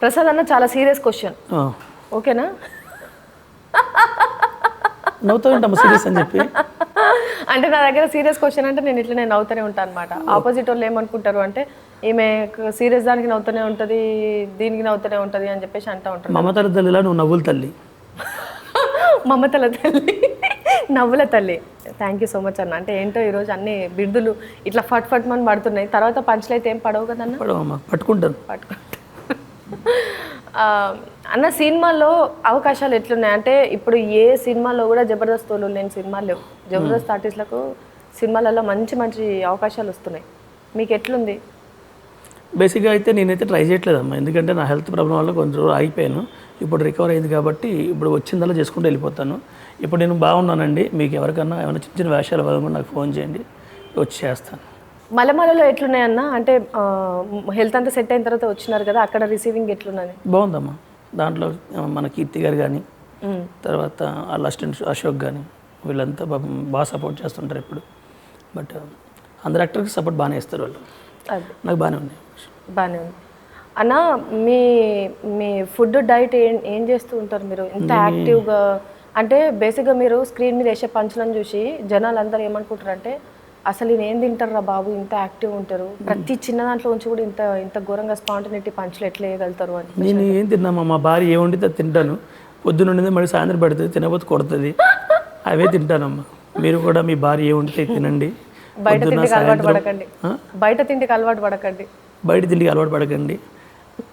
ప్రసాద్ అన్న చాలా serious question ఓకేనా? నవ్వుతూ ఉంటాము సీరియస్ అని చెప్పి. అంటే నా దగ్గర సీరియస్ క్వశ్చన్ అంటే నేను ఇట్లా నేను నవ్వుతూనే ఉంటాను అనమాట ఆపోజిట్ వాళ్ళు ఏమనుకుంటారు అంటే ఈమె సీరియస్ దానికి నవ్వుతూనే ఉంటుంది దీనికి నవ్వుతూనే ఉంటుంది అని చెప్పేసి అంటూ ఉంటారు. మమతల తల్లిలా నువ్వు నవ్వుల తల్లి. మమతల తల్లి. నవ్వుల తల్లి. థ్యాంక్ యూ సో మచ్ అన్న. అంటే ఏంటో ఈరోజు అన్ని బిరుదులు ఇట్లా ఫట్ ఫట్ మని పడుతున్నాయి. తర్వాత పంచులు అయితే ఏం పడవు కదన్న? పట్టుకుంటాను పట్టుకుంటా ఆ, అన్న సినిమాల్లో అవకాశాలు ఎట్లున్నాయి? అంటే ఇప్పుడు ఏ సినిమాలో కూడా జబర్దస్త్ వాళ్ళు లేని సినిమాలు లేవు. జబర్దస్త్ ఆర్టిస్టులకు సినిమాలలో మంచి మంచి అవకాశాలు వస్తున్నాయి. మీకు ఎట్లుంది? బేసిక్గా అయితే నేనైతే ట్రై చేయట్లేదమ్మా. ఎందుకంటే నా హెల్త్ ప్రాబ్లం వల్ల కొంచెం రోజులు ఆగిపోయాను. ఇప్పుడు రికవర్ అయింది కాబట్టి ఇప్పుడు వచ్చిందల్లా చేసుకుంటూ వెళ్ళిపోతాను. ఇప్పుడు నేను బాగున్నానండి. మీకు ఎవరికన్నా ఏమైనా చిన్న చిన్న వేషాలు ఇవ్వాలనుకుంటే నాకు ఫోన్ చేయండి. వచ్చి చేస్తాను. మలమలలో ఎట్లున్నాయి అన్న అంటే హెల్త్ అంతా సెట్ అయిన తర్వాత వచ్చినారు కదా అక్కడ రిసీవింగ్ ఎట్లున్నది? బాగుందమ్మా. దాంట్లో మన కీర్తి గారు కానీ తర్వాత వాళ్ళ అసిస్టెంట్ అశోక్ కానీ వీళ్ళంతా బాగా సపోర్ట్ చేస్తుంటారు ఇప్పుడు బట్ అందరు యాక్టర్కి సపోర్ట్ బాగానే ఇస్తారు వాళ్ళు. నాకు బాగానే ఉంది. బాగానే ఉంది. అన్న మీ మీ ఫుడ్ డైట్ ఏం ఏం చేస్తూ ఉంటారు మీరు? ఇంత యాక్టివ్గా అంటే బేసిక్గా మీరు స్క్రీన్ మీద వేసే పంచులను చూసి జనాలు అందరూ ఏమనుకుంటారు అంటే అసలు ఈయన ఏం తింటారా బాబు? ఇంత యాక్టివ్ ఉంటారు. ప్రతి చిన్న దాంట్లో ఉంచి కూడా ఇంత ఇంత ఘోరంగా స్పాంటినిటీ పంచులు ఎట్లా వేయగలుగుతారు అని నేను ఏం తిన్నామా మా భార్య ఏ వండితే అది తింటాను. పొద్దున్న వండింది మళ్ళీ సాయంత్రం పెడుతుంది తినకపోతే కొడుతుంది. అవే తింటానమ్మా. మీరు కూడా మీ భార్య ఏ వండితే తినండి. బయట తిండికి అలవాటు పడకండి? బయట తిండికి అలవాటు పడకండి. బయట తిండికి అలవాటు పడకండి.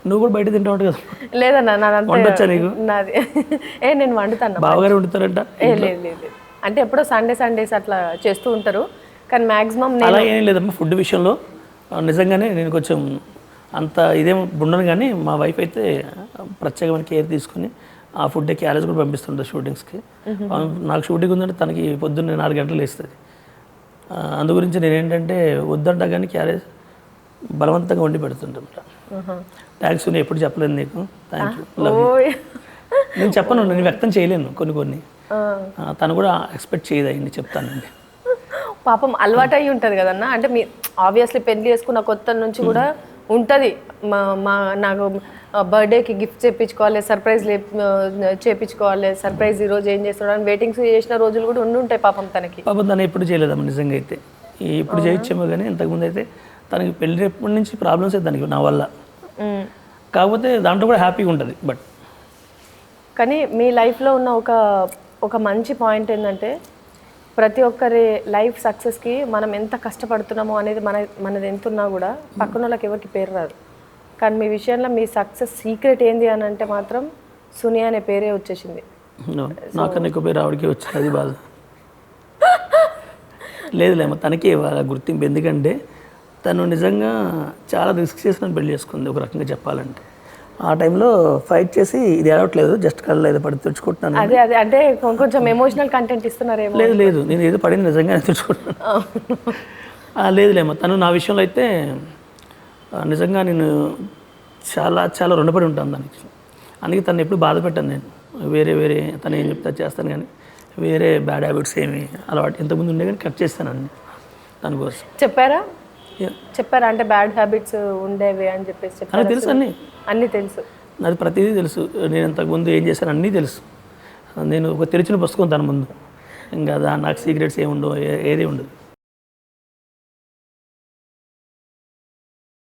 నువ్వు కూడా బయట తింటా ఉంటావు కదా. లేదన్న నాదంతా వండొచ్చా నీకు? నాది. ఏ నేను వండుతాను బావగారు వండుతారంట ఏ లేదు లేదు. అంటే ఎప్పుడో సండే సండేస్ అట్లా చేస్తూ ఉంటారు. కానీ మాక్సిమం నేను అలా ఏం లేదమ్మా ఫుడ్ విషయంలో నిజంగానే నేను కొంచెం అంత ఇదేం ఉండను కానీ మా వైఫ్ అయితే ప్రత్యేకమైన కేర్ తీసుకుని ఆ ఫుడ్ క్యారేజ్ కూడా పంపిస్తుంటారు షూటింగ్స్కి నాకు షూటింగ్ ఉందంటే తనకి పొద్దున్న నాలుగు గంటలు వేస్తుంది అందు గురించి నేను ఏంటంటే వద్దంట కానీ క్యారేజ్ బలవంతంగా వండి పెడుతుంటా థ్యాంక్స్ నేను ఎప్పుడు చెప్పలేదు నీకు? థ్యాంక్ యూ నేను చెప్పను నేను వ్యక్తం చేయలేను కొన్ని కొన్ని. తను కూడా ఎక్స్పెక్ట్ చేయదు అయింది చెప్తానండి. పాపం అలవాటు అయి ఉంటుంది కదన్న. అంటే మీ ఆబ్వియస్లీ పెళ్ళి చేసుకున్న కొత్త నుంచి కూడా ఉంటుంది. మా మా నాకు బర్త్డేకి గిఫ్ట్ చేయించుకోవాలి సర్ప్రైజ్ చేయించుకోవాలి సర్ప్రైజ్ ఈ రోజు ఏం చేస్తున్నాడు అని వెయిటింగ్స్ చేసిన రోజులు కూడా ఉండి ఉంటాయి పాపం తనకి. పాపం తను ఎప్పుడు చేయలేదమ్మ నిజంగా అయితే. ఇప్పుడు చేయొచ్చేమో కానీ ఇంతకుముందు అయితే తనకి పెళ్ళినప్పటి నుంచి ప్రాబ్లమ్స్ అయితే దానికి నా వల్ల. కాకపోతే దాంట్లో కూడా హ్యాపీగా ఉంటుంది బట్ కానీ మీ లైఫ్లో ఉన్న ఒక ఒక మంచి పాయింట్ ఏంటంటే ప్రతి ఒక్కరి లైఫ్ సక్సెస్కి మనం ఎంత కష్టపడుతున్నామో అనేది మన మనది ఎంత ఉన్నా కూడా పక్కన వాళ్ళకి ఎవరికి పేరు రాదు. కానీ మీ విషయంలో మీ సక్సెస్ సీక్రెట్ ఏంది అని అంటే మాత్రం సుని అనే పేరే వచ్చేసింది. నాకన్నా ఎక్కువ పేరు ఆవిడకి వచ్చింది అది బాధ. లేదులేమో తనకే ఇవ్వాలి గుర్తింపు. ఎందుకంటే తను నిజంగా చాలా రిస్క్ చేసి నన్ను పెళ్ళి చేసుకుంది ఒక రకంగా చెప్పాలంటే. ఆ టైంలో ఫైట్ చేసి ఇది ఏడవట్లేదు జస్ట్ కళ్ళు ఏదో పడి తెచ్చుకుంటున్నాను అదే అదే అంటే కొంచెం ఎమోషనల్ కంటెంట్ ఇస్తున్నారేమో. లేదు లేదు నేను ఏదో పడింది నిజంగానే తెచ్చుకుంటున్నాను లేదులేమో తను నా విషయంలో అయితే నిజంగా నేను చాలా చాలా రుణపడి ఉంటాను దానికి అందుకే తను ఎప్పుడు బాధ పెట్టాను నేను. వేరే వేరే తను ఏం చెప్తా చేస్తాను కానీ వేరే బ్యాడ్ హ్యాబిట్స్ ఏమి అలవాటు ఇంతకుముందు ఉండే కానీ కట్ చేస్తాను అన్ని దాని కోసం. చెప్పారా. చెప్పారా? అంటే బ్యాడ్ హ్యాబిట్స్ ఉండేవి అని చెప్పేసి చెప్పారా తెలుసు అన్నీ. అన్నీ తెలుసు. నాది ప్రతిదీ తెలుసు. నేను ఇంతకుముందు ఏం చేశాను అన్నీ తెలుసు. నేను ఒక తెరిచిన పుస్తకం తన ముందు. ఇంకా నాకు సీక్రెట్స్ ఏమి ఉండవు ఏ- ఏది ఉండదు.